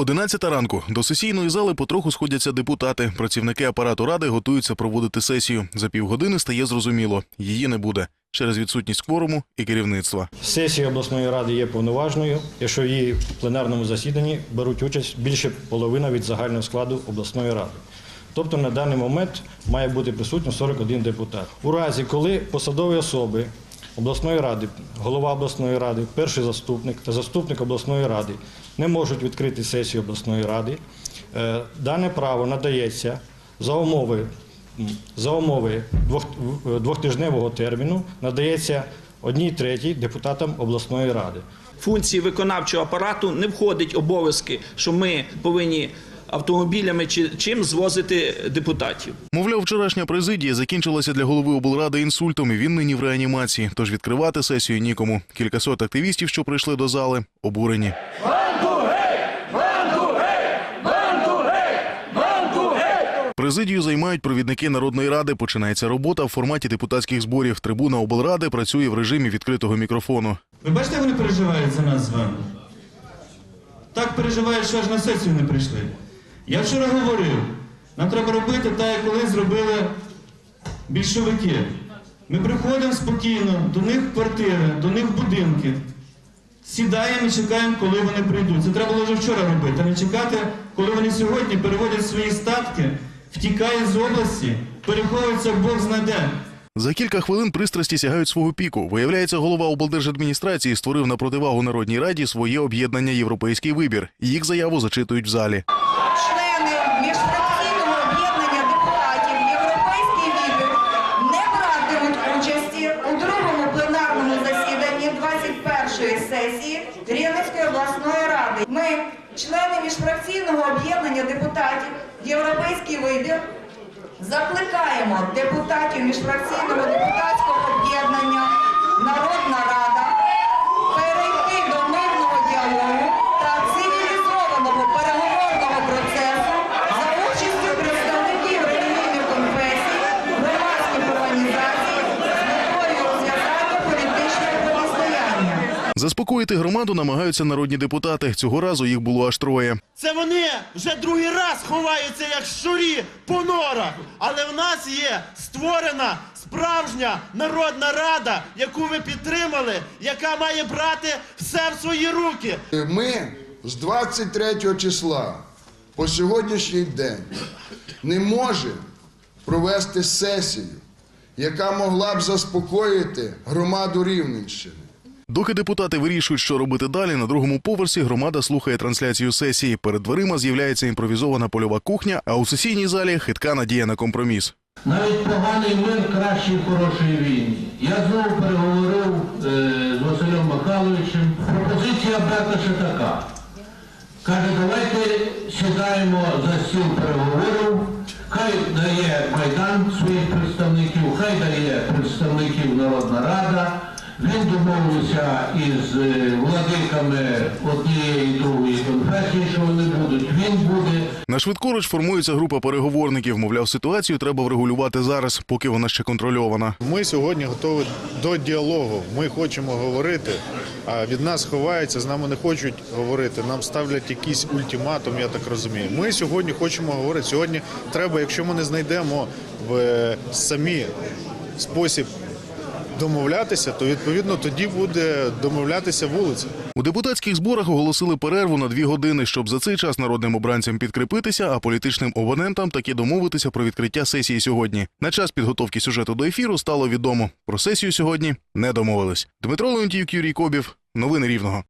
11 ранку до сесійної зали потроху сходяться депутати. Працівники апарату ради готуються проводити сесію. За півгодини стає зрозуміло, її не буде через відсутність кворуму і керівництва. Сесія обласної ради є повноважною, якщо в її пленарному засіданні беруть участь більше половина від загального складу обласної ради. Тобто на даний момент має бути присутньо 41 депутат. У разі, коли посадові особи обласної ради, голова обласної ради, перший заступник та заступник обласної ради не можуть відкрити сесію обласної ради, е, дане право надається за умови за умови двох, двохтижневого терміну надається одній третій депутатам обласної ради. функції виконавчого апарату не входить обов'язки, що ми повинні автомобілями чи чим звозити депутатів. Мовляв, вчорашня президія закінчилася для голови облради інсультом, і він нині в реанімації. Тож відкривати сесію нікому. Кількасот активістів, що прийшли до зали, обурені. Президію займають провідники народної ради. Починається робота в форматі депутатських зборів. Трибуна облради працює в режимі відкритого мікрофону. Ви бачите, як вони переживають за нас з вами? Так переживають, що аж на сесію не прийшли. Я вчора говорив, нам треба робити так, як коли зробили більшовики. Ми приходимо спокійно до них квартири, до них будинки. Сідаємо і чекаємо, коли вони прийдуть. Це треба було вже вчора робити, а не чекати, коли вони сьогодні переводять свої статки, втікають з області, переховуються Бог знаде. За кілька хвилин пристрасті сягають свого піку. Виявляється, голова облдержадміністрації створив на противагу Народній раді своє об'єднання Європейський вибір. Їх заяву зачитують в залі. члени міжфракційного об'єднання депутатів Європейський вибір не братимуть участі у другому пленарному засіданні 21-ї сесії Рівненської обласної ради. Ми, члени міжфракційного об'єднання депутатів Європейський вибір, закликаємо депутатів міжфракційного депутатського Заспокоїти громаду намагаються народні депутати. Цього разу їх було аж троє. Це вони вже другий раз ховаються як щурі по норах. Але в нас є створена справжня народна рада, яку ви підтримали, яка має брати все в свої руки. Ми з 23 числа по сьогоднішній день не можемо провести сесію, яка могла б заспокоїти громаду Рівненщини. Доки депутати вирішують, що робити далі, на другому поверсі громада слухає трансляцію сесії. Перед дверима з'являється імпровізована польова кухня, а у сесійній залі хитка надія на компроміс. Навіть поганий мир кращий хорошої війні. Я знову переговорив е, з Василем Михайловичем. Пропозиція Бекаша така. Каже, давайте сідаємо за стіл переговорів. Хай дає Майдан своїх представників, хай дає представників. Він домовився із е, владиками однієї і другої конфесії, що вони будуть. Він буде. На швидкоруч формується група переговорників. Мовляв, ситуацію треба врегулювати зараз, поки вона ще контрольована. Ми сьогодні готові до діалогу. Ми хочемо говорити, а від нас ховаються, з нами не хочуть говорити. Нам ставлять якийсь ультиматум, я так розумію. Ми сьогодні хочемо говорити. Сьогодні треба, якщо ми не знайдемо в е, самі спосіб домовлятися, то відповідно тоді буде домовлятися вулиця. У депутатських зборах оголосили перерву на дві години, щоб за цей час народним обранцям підкріпитися, а політичним опонентам таки домовитися про відкриття сесії сьогодні. На час підготовки сюжету до ефіру стало відомо. Про сесію сьогодні не домовились. Дмитро Леонтів, Юрій Кобів. Новини Рівного.